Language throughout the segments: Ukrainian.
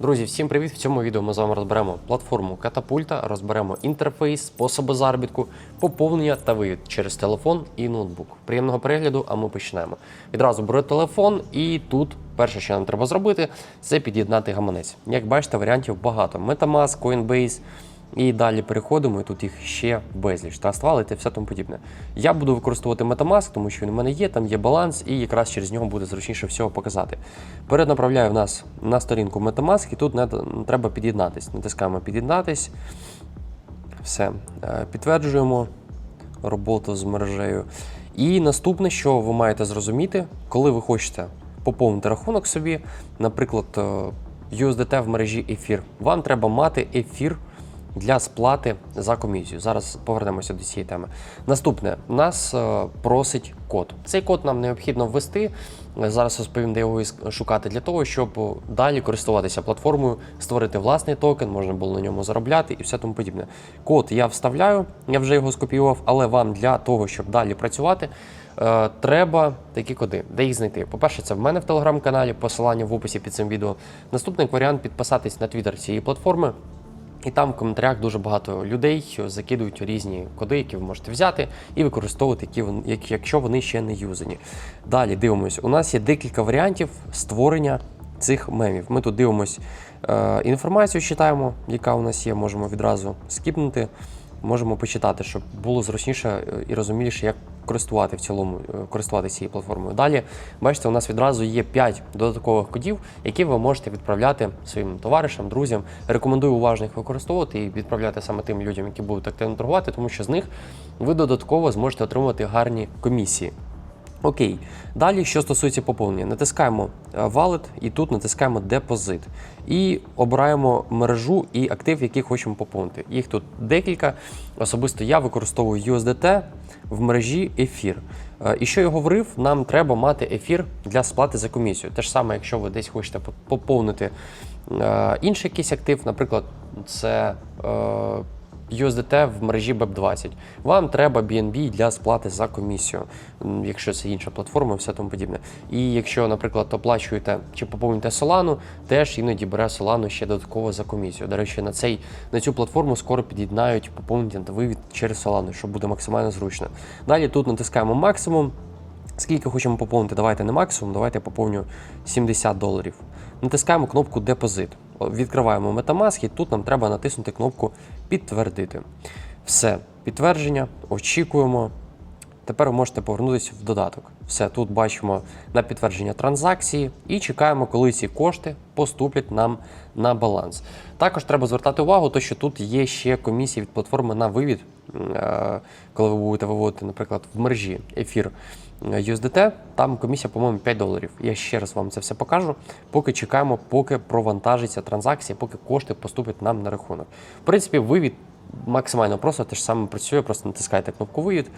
Друзі, всім привіт! В цьому відео ми з вами розберемо платформу катапульта, розберемо інтерфейс, способи заробітку, поповнення та вивід через телефон і ноутбук. Приємного перегляду, а ми почнемо. Відразу беру телефон, і тут перше, що нам треба зробити, це під'єднати гаманець. Як бачите, варіантів багато: Metamask, Coinbase. І далі переходимо, і тут їх ще безліч. Wallet і все тому подібне. Я буду використовувати Metamask, тому що він у мене є, там є баланс, і якраз через нього буде зручніше всього показати. Переднаправляю в нас на сторінку Metamask, і тут не треба під'єднатись. Натискаємо під'єднатись. Все. Е, Підтверджуємо роботу з мережею. І наступне, що ви маєте зрозуміти, коли ви хочете поповнити рахунок собі, наприклад, е, USDT в мережі ефір, вам треба мати ефір для сплати за комісію. Зараз повернемося до цієї теми. Наступне нас е, просить код. Цей код нам необхідно ввести. Зараз розповім, де його шукати для того, щоб далі користуватися платформою, створити власний токен, можна було на ньому заробляти і все тому подібне. Код я вставляю, я вже його скопіював, але вам для того, щоб далі працювати. е, Треба такі коди, де їх знайти. По-перше, це в мене в телеграм-каналі, посилання в описі під цим відео. Наступний варіант підписатись на твіттер цієї платформи. І там в коментарях дуже багато людей закидують різні коди, які ви можете взяти і використовувати, які вони, як- якщо вони ще не юзані. Далі дивимось. У нас є декілька варіантів створення цих мемів. Ми тут дивимось е, інформацію, читаємо, яка у нас є. Можемо відразу скіпнути. Можемо почитати, щоб було зручніше е, і розуміліше, як користувати в цілому, е, користуватися цією платформою. Далі, бачите, у нас відразу є 5 додаткових кодів, які ви можете відправляти своїм товаришам, друзям. Рекомендую уважно їх використовувати і відправляти саме тим людям, які будуть активно торгувати, тому що з них ви додатково зможете отримати гарні комісії. Окей, далі, що стосується поповнення, натискаємо е, Wallet і тут натискаємо депозит. І обираємо мережу і актив, який хочемо поповнити. Їх тут декілька. Особисто я використовую USDT в мережі ефір. Е, І що я говорив, нам треба мати ефір для сплати за комісію. Те ж саме, якщо ви десь хочете поповнити е, інший якийсь актив, наприклад, це. USDT в мережі BEP20. Вам треба BNB для сплати за комісію, якщо це інша платформа, все тому подібне. І якщо, наприклад, оплачуєте чи поповнюєте Solana, теж іноді бере Solana ще додатково за комісію. До речі, на цей на цю платформу скоро під'єднають поповнення та вивід через Solana, що буде максимально зручно. Далі тут натискаємо максимум. Скільки хочемо поповнити, давайте не максимум, давайте я поповню 70 доларів. Натискаємо кнопку Депозит. Відкриваємо Metamask і тут нам треба натиснути кнопку Підтвердити. Все, підтвердження, очікуємо. Тепер ви можете повернутися в додаток. Все, тут бачимо на підтвердження транзакції і чекаємо, коли ці кошти поступлять нам на баланс. Також треба звертати увагу, то що тут є ще комісії від платформи на вивід, е, коли ви будете виводити, наприклад, в мережі ефір USDT, там комісія, по-моєму, 5 доларів. Я ще раз вам це все покажу. Поки чекаємо, поки провантажиться транзакція, поки кошти поступлять нам на рахунок. В принципі, вивід максимально просто те ж саме працює, просто натискаєте кнопку вивід,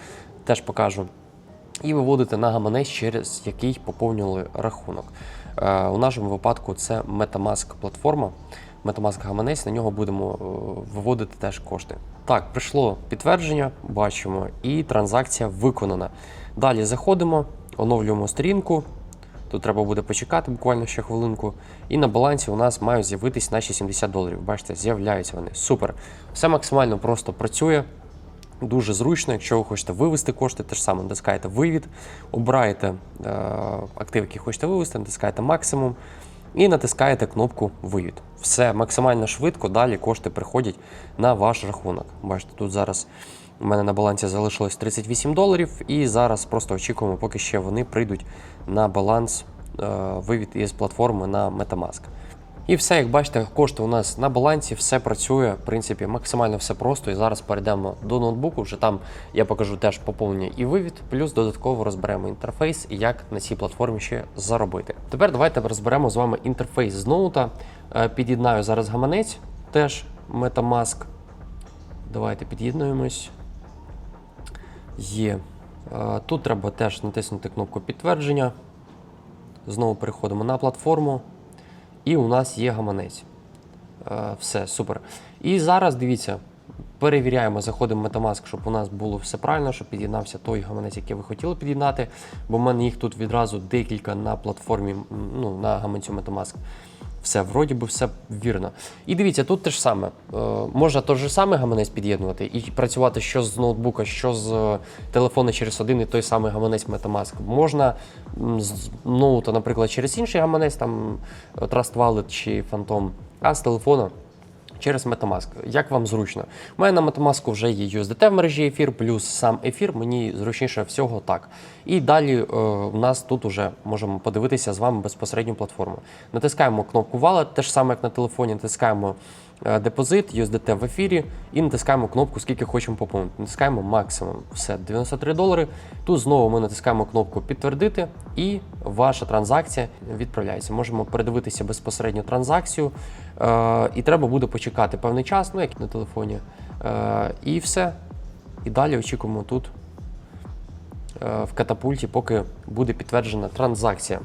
теж покажу. І виводите на гаманець, через який поповнювали рахунок. Е, у нашому випадку це Metamask платформа. Metamask гаманець, на нього будемо е, виводити теж кошти. Так, прийшло підтвердження, бачимо, і транзакція виконана. Далі заходимо, оновлюємо сторінку. Тут треба буде почекати буквально ще хвилинку. І на балансі у нас мають з'явитись наші 70 доларів. Бачите, з'являються вони. Супер. Все максимально просто працює. Дуже зручно, якщо ви хочете вивести кошти, те ж саме натискаєте вивід, обираєте е, актив, який хочете вивести, натискаєте максимум і натискаєте кнопку вивід. Все максимально швидко, далі кошти приходять на ваш рахунок. Бачите, тут зараз у мене на балансі залишилось 38 доларів, і зараз просто очікуємо, поки ще вони прийдуть на баланс е, вивід із платформи на Metamask. І все, як бачите, кошти у нас на балансі, все працює, в принципі, максимально все просто. І зараз перейдемо до ноутбуку. Вже там я покажу теж поповнення і вивід, плюс додатково розберемо інтерфейс і як на цій платформі ще заробити. Тепер давайте розберемо з вами інтерфейс з ноута. Е, Під'єднаю зараз гаманець, теж Metamask. Давайте під'єднуємось. Є. Е, Тут треба теж натиснути кнопку підтвердження. Знову переходимо на платформу. І у нас є гаманець. Е, Все, супер. І зараз дивіться, перевіряємо, заходимо в Metamask, щоб у нас було все правильно, щоб під'єднався той гаманець, який ви хотіли під'єднати. Бо в мене їх тут відразу декілька на платформі, ну, на гаманцю Metamask. Все, вроді би все вірно. І дивіться, тут те ж саме. Е, можна той же самий гаманець під'єднувати і працювати що з ноутбука, що з е, телефона через один і той самий гаманець Metamask. Можна з ноута, наприклад, через інший гаманець, там е, Trust Wallet чи Phantom, а з телефона через Metamask. Як вам зручно? У мене на Metamask вже є USDT в мережі ефір, плюс сам ефір. Мені зручніше всього так. І далі е, у нас тут вже можемо подивитися з вами безпосередню платформу. Натискаємо кнопку Wallet, те ж саме, як на телефоні, натискаємо е, депозит, USDT в ефірі і натискаємо кнопку, скільки хочемо поповнити. Натискаємо максимум. Все, 93 долари. Тут знову ми натискаємо кнопку підтвердити, і ваша транзакція відправляється. Можемо передивитися безпосередньо транзакцію, е, і треба буде почекати певний час, ну як на телефоні. Е, і все. І далі очікуємо тут е, в катапульті, поки буде підтверджена транзакція.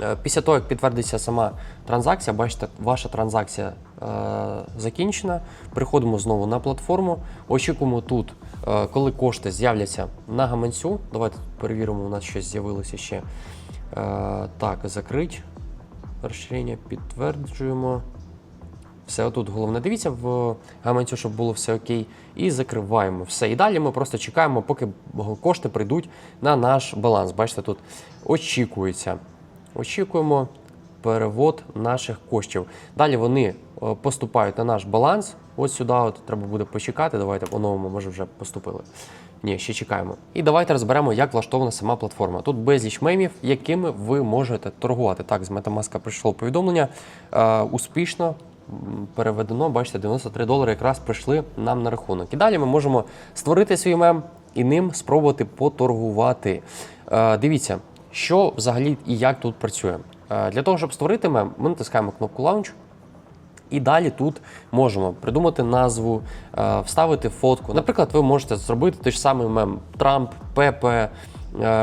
Е, Після того, як підтвердиться сама транзакція, бачите, ваша транзакція е, закінчена. Переходимо знову на платформу. Очікуємо тут, е, коли кошти з'являться на гаманцю. Давайте перевіримо, у нас щось з'явилося ще. Е, так, закрить. Розширення підтверджуємо. Все отут головне. Дивіться в гаманцю, щоб було все окей. І закриваємо все. І далі ми просто чекаємо, поки кошти прийдуть на наш баланс. Бачите, тут очікується. Очікуємо перевод наших коштів. Далі вони е, поступають на наш баланс. Ось сюди от треба буде почекати. Давайте по-новому, може вже поступили. Ні, ще чекаємо. І давайте розберемо, як влаштована сама платформа. Тут безліч мемів, якими ви можете торгувати. Так, з Metamask прийшло повідомлення. Е, успішно переведено, бачите, 93 долари якраз прийшли нам на рахунок. І далі ми можемо створити свій мем і ним спробувати поторгувати. Е, дивіться, що взагалі і як тут працює. Е, для того, щоб створити мем, ми натискаємо кнопку Launch. І далі тут можемо придумати назву, е, вставити фотку. Наприклад, ви можете зробити той ж самий мем Трамп, Пепе,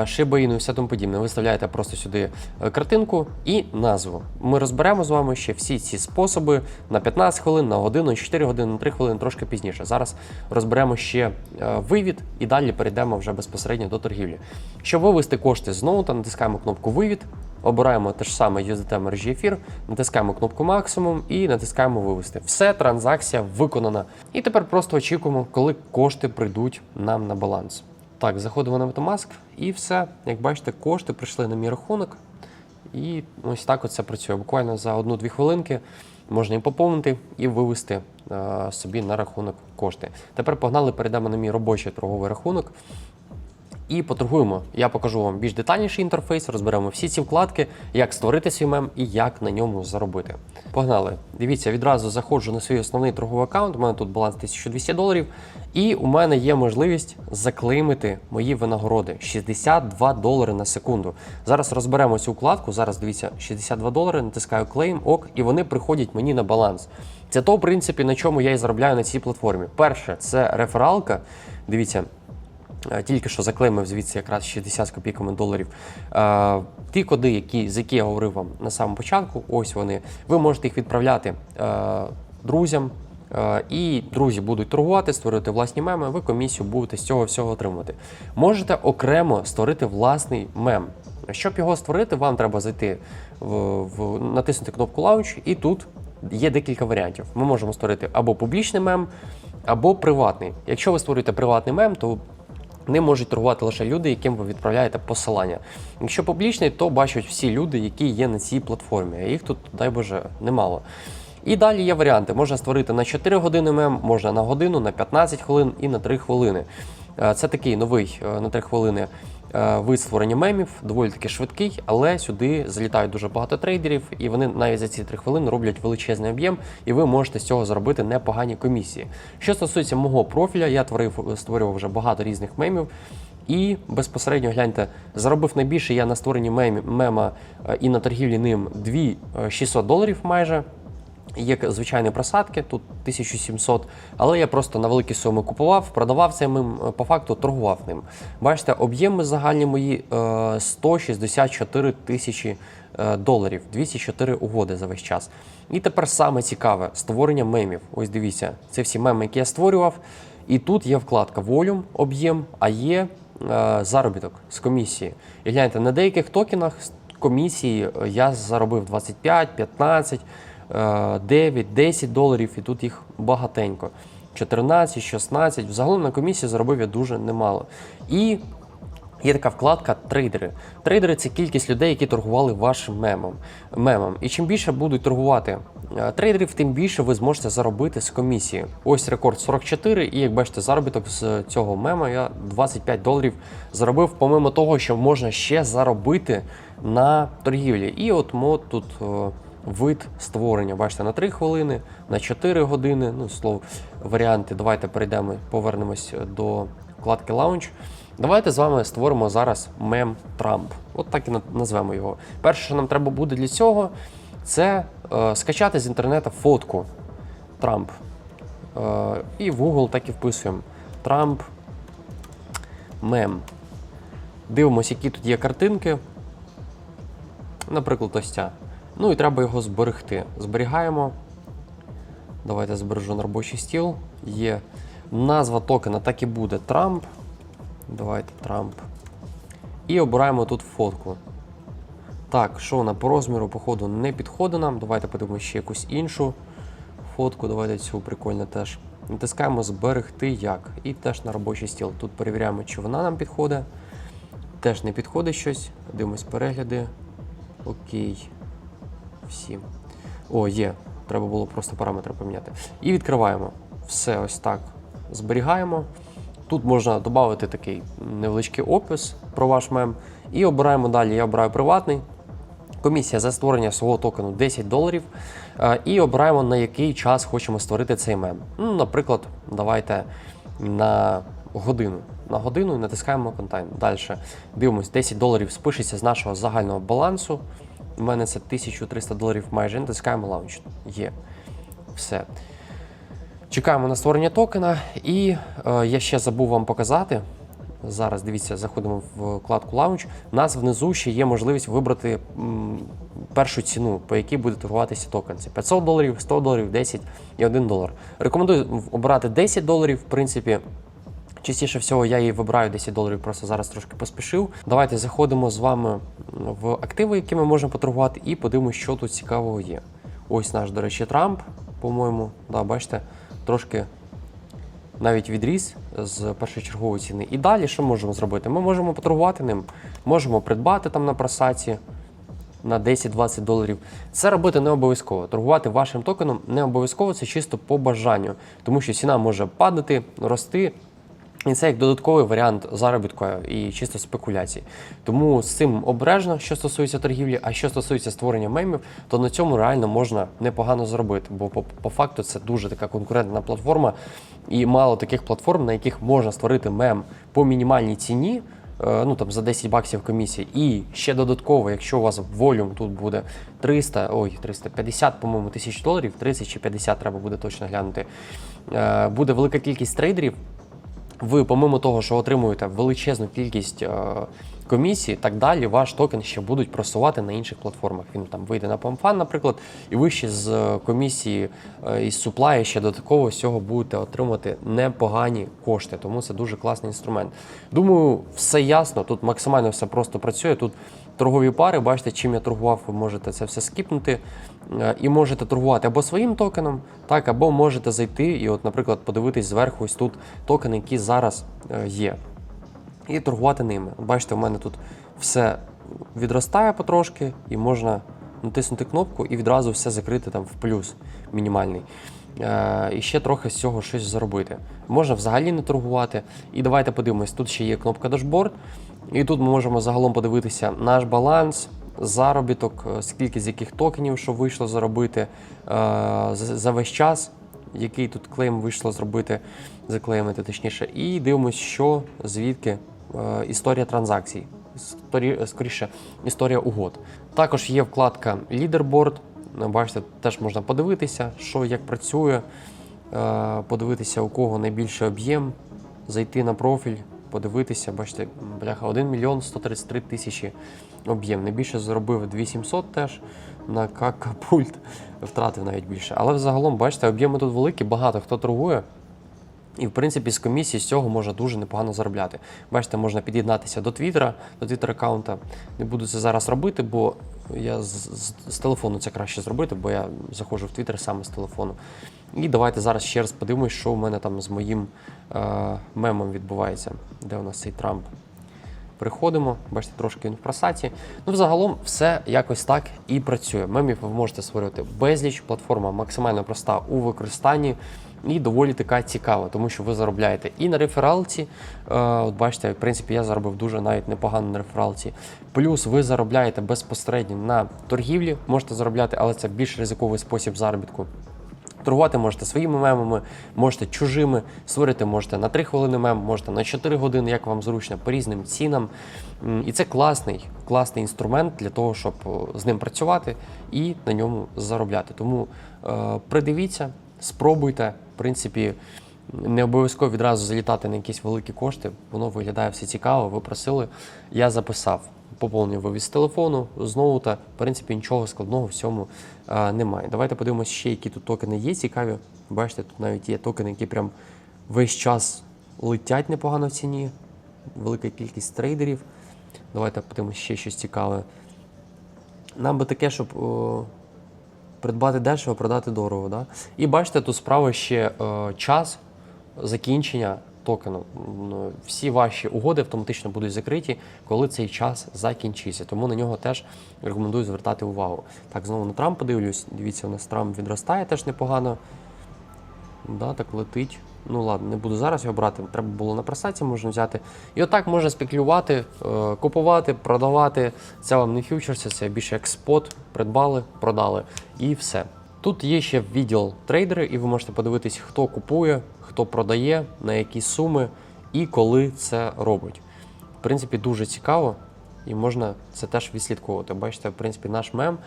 Шибаїну і все тому подібне. Ви вставляєте просто сюди е, картинку і назву. Ми розберемо з вами ще всі ці способи на 15 хвилин, на годину, 4 години, на 3 хвилини, трошки пізніше. Зараз розберемо ще е, вивід і далі перейдемо вже безпосередньо до торгівлі. Щоб вивести кошти з ноута, натискаємо кнопку Вивід. Обираємо те ж саме USDT мережі ефір, натискаємо кнопку максимум і натискаємо вивести. Все, транзакція виконана. І тепер просто очікуємо, коли кошти прийдуть нам на баланс. Так, заходимо на Metamask і все. Як бачите, кошти прийшли на мій рахунок. І ось так це працює. Буквально за одну-дві хвилинки можна і поповнити, і вивести е, собі на рахунок кошти. Тепер погнали, перейдемо на мій робочий торговий рахунок і поторгуємо. Я покажу вам більш детальніший інтерфейс, розберемо всі ці вкладки, як створити свій мем і як на ньому заробити. Погнали. Дивіться, відразу заходжу на свій основний торговий аккаунт. У мене тут баланс 1200 доларів. І у мене є можливість заклеймити мої винагороди 62 долари на секунду. Зараз розберемо цю вкладку. Зараз дивіться, 62 долари, натискаю клейм, ок, і вони приходять мені на баланс. Це то, в принципі, на чому я і заробляю на цій платформі. Перше, це рефералка. Дивіться. Е, Тільки що заклеймив звідси якраз 60 з копійками доларів. Е, Ті коди, які, з які я говорив вам на самому початку, ось вони. Ви можете їх відправляти е, друзям, і друзі будуть торгувати, створити власні меми, ви комісію будете з цього всього отримувати. Можете окремо створити власний мем. Щоб його створити, вам треба зайти в, в натиснути кнопку Launch, і тут є декілька варіантів. Ми можемо створити або публічний мем, або приватний. Якщо ви створюєте приватний мем, то Ним можуть торгувати лише люди, яким ви відправляєте посилання. Якщо публічний, то бачать всі люди, які є на цій платформі. А їх тут, дай Боже, немало. І далі є варіанти. Можна створити на 4 години мем, можна на годину, на 15 хвилин і на 3 хвилини. Е, Це такий новий е, на 3 хвилини вид створення мемів, доволі таки швидкий, але сюди залітають дуже багато трейдерів, і вони навіть за ці 3 хвилини роблять величезний об'єм, і ви можете з цього заробити непогані комісії. Що стосується мого профіля, я творив, створював вже багато різних мемів. І безпосередньо гляньте, заробив найбільше я на створенні мемі, мема е, і на торгівлі ним 2600 доларів майже. Є звичайні просадки, тут 1700, але я просто на великі суми купував, продавав цим мем, е, по факту торгував ним. Бачите, об'єми загальні мої е, 164 тисячі е, доларів, 204 угоди за весь час. І тепер саме цікаве створення мемів. Ось дивіться, це всі меми, які я створював. І тут є вкладка волюм, об'єм, а є е, заробіток з комісії. І гляньте, на деяких токенах комісії е, я заробив 25, 15, е, 9, 10 доларів, і тут їх багатенько. 14, 16. Взагалом на комісії заробив я дуже немало. І Є така вкладка трейдери. Трейдери це кількість людей, які торгували вашим мемом. мемом. І чим більше будуть торгувати е, трейдерів, тим більше ви зможете заробити з комісії. Ось рекорд 44, і як бачите, заробіток з цього мема я 25 доларів заробив, помимо того, що можна ще заробити на торгівлі. І от мод тут. Вид створення, бачите, на 3 хвилини, на 4 години. Ну, слово, варіанти. Давайте перейдемо, повернемось до вкладки Launch. Давайте з вами створимо зараз мем Трамп. От так і назвемо його. Перше, що нам треба буде для цього, це е, скачати з інтернету фотку Трамп. Е, і в Google так і вписуємо Трамп мем. Дивимося, які тут є картинки. Наприклад, ось ця. Ну і треба його зберегти. Зберігаємо. Давайте збережу на робочий стіл. Є назва токена, так і буде Трамп. Давайте Трамп. І обираємо тут фотку. Так, що вона по розміру, походу, не підходить нам. Давайте подивимося ще якусь іншу фотку. Давайте цю прикольно теж. Натискаємо зберегти як. І теж на робочий стіл. Тут перевіряємо, чи вона нам підходить. Теж не підходить щось. Дивимось перегляди. Окей. Всі. О, є. Треба було просто параметри поміняти. І відкриваємо. Все ось так. Зберігаємо. Тут можна додати такий невеличкий опис про ваш мем. І обираємо далі. Я обираю приватний. Комісія за створення свого токену 10 доларів. Е, І обираємо, на який час хочемо створити цей мем. Ну, наприклад, давайте на годину. На годину і натискаємо контент. Далі дивимось, 10 доларів спишеться з нашого загального балансу. У мене це 1300 доларів майже. Натискаємо лаунч. Є. Все. Чекаємо на створення токена, і е, я ще забув вам показати. Зараз дивіться, заходимо в вкладку Launch. У нас внизу ще є можливість вибрати м, першу ціну, по якій буде торгуватися токен. Це 500 доларів, 100 доларів, 10 і 1 долар. Рекомендую обирати 10 доларів, в принципі. Частіше всього я її вибираю 10 доларів, просто зараз трошки поспішив. Давайте заходимо з вами в активи, які ми можемо поторгувати, і подивимося, що тут цікавого є. Ось наш, до речі, Трамп, по-моєму. Да, бачите, трошки навіть відріз з першочергової ціни. І далі що можемо зробити? Ми можемо поторгувати ним, можемо придбати там на просаці на 10-20 доларів. Це робити не обов'язково. Торгувати вашим токеном не обов'язково, це чисто по бажанню, тому що ціна може падати, рости. І це як додатковий варіант заробітку і чисто спекуляцій. Тому з цим обережно, що стосується торгівлі, а що стосується створення мемів, то на цьому реально можна непогано зробити. Бо по, по факту це дуже така конкурентна платформа, і мало таких платформ, на яких можна створити мем по мінімальній ціні. е, Ну там за 10 баксів комісії, і ще додатково, якщо у вас волюм тут буде 300, ой, 350, по-моєму, тисяч доларів, 30 чи 50 треба буде точно глянути. е, Буде велика кількість трейдерів, ви, помимо того, що отримуєте величезну кількість комісій, так далі, ваш токен ще будуть просувати на інших платформах. Він там вийде на PAMFAN, наприклад, і ви ще з е, комісії е, із суплаю ще додатково з цього будете отримати непогані кошти. Тому це дуже класний інструмент. Думаю, все ясно. Тут максимально все просто працює. Тут торгові пари, бачите, чим я торгував, ви можете це все скіпнути. Е, І можете торгувати або своїм токеном, так, або можете зайти і, от, наприклад, подивитись зверху ось тут токени, які зараз є. І торгувати ними. Бачите, у мене тут все відростає потрошки, і можна натиснути кнопку і відразу все закрити там в плюс мінімальний. Е, і ще трохи з цього щось заробити. Можна взагалі не торгувати. І давайте подивимось, тут ще є кнопка дашборд, і тут ми можемо загалом подивитися наш баланс, заробіток, е, скільки з яких токенів, що вийшло заробити е, за, весь час, який тут клейм вийшло зробити, заклеймити точніше. І дивимося, що звідки історія транзакцій. Скоріше, історія угод. Також є вкладка Leaderboard. Ну, Бачите, теж можна подивитися, що як працює, е, подивитися, у кого найбільший об'єм, зайти на профіль, подивитися. Бачите, бляха, 1 мільйон 133 тисячі об'єм. Найбільше заробив 2700 теж на какапульт, втратив навіть більше. Але взагалом, бачите, об'єми тут великі, багато хто торгує. І в принципі з комісії з цього можна дуже непогано заробляти. Бачите, можна під'єднатися до Твіттера, до Твіттер аккаунта. Не буду це зараз робити, бо я з, з, з телефону це краще зробити, бо я заходжу в Твіттер саме з телефону. І давайте зараз ще раз подивимось, що у мене там з моїм е, мемом відбувається. Де у нас цей Трамп? Приходимо, бачите, трошки він в просаті. Ну, взагалом, все якось так і працює. Мемів ви можете створювати безліч. Платформа максимально проста у використанні і доволі така цікава, тому що ви заробляєте і на рефералці. Е, от бачите, в принципі, я заробив дуже навіть непогано на рефералці. Плюс ви заробляєте безпосередньо на торгівлі, можете заробляти, але це більш ризиковий спосіб заробітку. Торгувати можете своїми мемами, можете чужими, створити можете на 3 хвилини мем, можете на 4 години, як вам зручно, по різним цінам. І це класний, класний інструмент для того, щоб з ним працювати і на ньому заробляти. Тому е, придивіться, спробуйте. В принципі, не обов'язково відразу залітати на якісь великі кошти. Воно виглядає все цікаво. Ви просили, я записав. Поповнив вивіз з телефону, знову та в принципі нічого складного в цьому а, немає. Давайте подивимося ще, які тут токени є цікаві. Бачите, тут навіть є токени, які прям весь час летять непогано в ціні. Велика кількість трейдерів. Давайте подивимося ще щось цікаве. Нам би таке, щоб о, придбати дешево, продати дорого. Да? І бачите, тут справа ще е, час закінчення токену. Ну, Всі ваші угоди автоматично будуть закриті, коли цей час закінчиться. Тому на нього теж рекомендую звертати увагу. Так, знову на Трамп подивлюсь. Дивіться, у нас Трамп відростає теж непогано. Да, так летить. Ну ладно, не буду зараз його брати. Треба було на просаці можна взяти. І отак можна спекулювати, е, купувати, продавати. Це вам не фьючерси, це більше як спот. Придбали, продали і все. Тут є ще відділ трейдери, і ви можете подивитись, хто купує, хто продає, на які суми і коли це робить. В принципі, дуже цікаво, і можна це теж відслідковувати. Бачите, в принципі, наш мем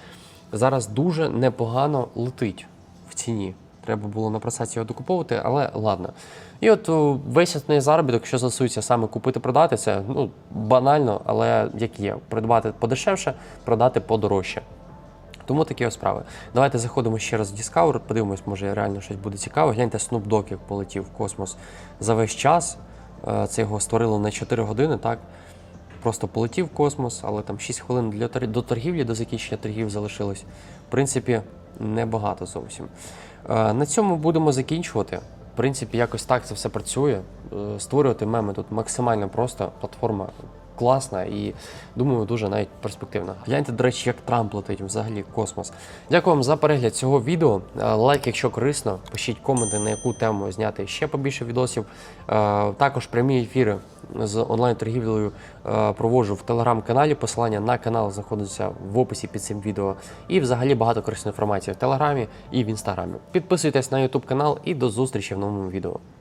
зараз дуже непогано летить в ціні. Треба було на просаці його докуповувати, але ладно. І от о, весь основний заробіток, що стосується саме купити-продати, це ну, банально, але як є. Придбати подешевше, продати подорожче. Тому такі ось справи. Давайте заходимо ще раз в Discover, подивимось, може реально щось буде цікаве. Гляньте, Snoop Dogg як полетів в космос за весь час. Е, Це його створили на 4 години, так? Просто полетів в космос, але там 6 хвилин для до торгівлі, до закінчення торгів залишилось. В принципі, небагато зовсім. Е, На цьому будемо закінчувати. В принципі, якось так це все працює. Е, Створювати меми тут максимально просто. Платформа класна і думаю, дуже навіть перспективна. Гляньте, до речі, як Трамп летить взагалі космос. Дякую вам за перегляд цього відео. Е, Лайк, якщо корисно, пишіть коменти, на яку тему зняти ще побільше відосів. Е, Також прямі ефіри з онлайн-торгівлею е, проводжу в телеграм-каналі. Посилання на канал знаходиться в описі під цим відео. І взагалі багато корисної інформації в телеграмі і в інстаграмі. Підписуйтесь на YouTube канал і до зустрічі в новому відео.